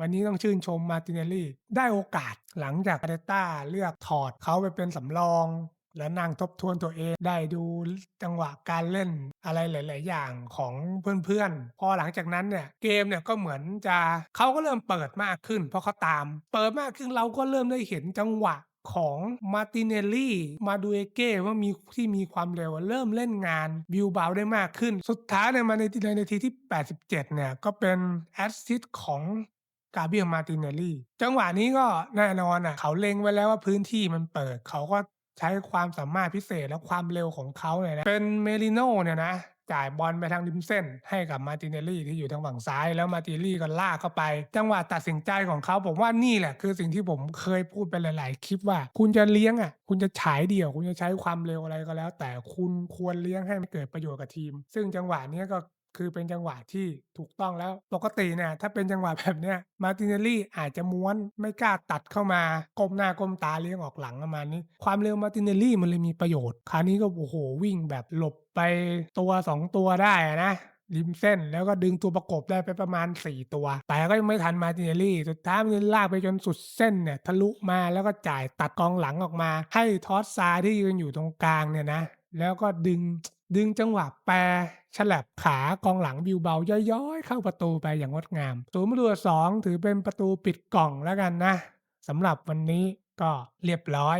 วันนี้ต้องชื่นชมมาตินเนลลี่ ได้โอกาสหลังจากอาร์เตต้าเลือกถอดเขาไปเป็นสำรอง และนั่งทบทวนตัวเองได้ดูจังหวะการเล่นอะไรหลาย ๆ อย่างของเพื่อนๆ พอหลังจากนั้นเนี่ยเกมเนี่ยก็เหมือนจะเขาก็เริ่มเปิดมากขึ้น เพราะเขาตาม เปิดมากขึ้นเราก็เริ่มได้เห็นจังหวะของมาติเนลลี่มาดูเอเก้ว่ามีที่มีความเร็วเริ่มเล่นงานบิลเบาได้มากขึ้น สุดท้ายเนี่ยมาในในนาทีที่ 87 เนี่ย ก็เป็นแอสซิสต์ของ กาเบรียลมาตินเนลลี่ จังหวะนี้ก็แน่นอนอะ เขาเล็งไว้แล้วว่าพื้นที่มันเปิด เขาก็ใช้ความสามารถพิเศษและความเร็วของเขาเนี่ยนะเป็นเมริโน่เนี่ยนะจ่ายบอลไปทางริมเส้น ให้กับมาติเนลลี่ที่อยู่ทางฝั่งซ้ายแล้วมาติเนลลี่ก็ลากเข้าไป จังหวะตัดสินใจของเขาผมว่านี่แหละ คือสิ่งที่ผมเคยพูดไปหลาย ๆ คลิปว่า คุณจะเลี้ยงอะ คุณจะฉายเดี่ยว คุณจะใช้ความเร็วอะไรก็แล้ว แต่คุณควรเลี้ยงให้มันเกิดประโยชน์กับทีม ซึ่งจังหวะนี้ก็ คือเป็นจังหวะที่ถูกต้องแล้ว ปกติเนี่ยถ้าเป็นจังหวะแบบเนี้ยมาตินเนลลี่อาจจะม้วนไม่กล้าตัดเข้ามาก้มหน้าก้มตาเลี้ยงออกหลังประมาณนี้ ความเร็วมาตินเนลลี่มันเลยมีประโยชน์ คราวนี้ก็โอ้โหวิ่งแบบหลบไปตัว 2 ตัวได้นะริมเส้นแล้วก็ดึงตัวประกบได้ไปประมาณ 4 ตัว แต่ก็ยังไม่ทันมาตินเนลลี่ สุดท้ายมันลากไปจนสุดเส้นเนี่ยทะลุมาแล้วก็จ่ายตัดกองหลังออกมา ให้ทอสซาที่ยืนอยู่ตรงกลางเนี่ยนะ แล้วก็ดึงดึงจังหวะแปรฉลับขากองหลังบิวเบาย้อยๆ เข้าประตูไปอย่างงดงามศูนย์ประตูสองถือเป็นประตูปิดกล่องแล้วกันนะสำหรับวันนี้ก็เรียบร้อย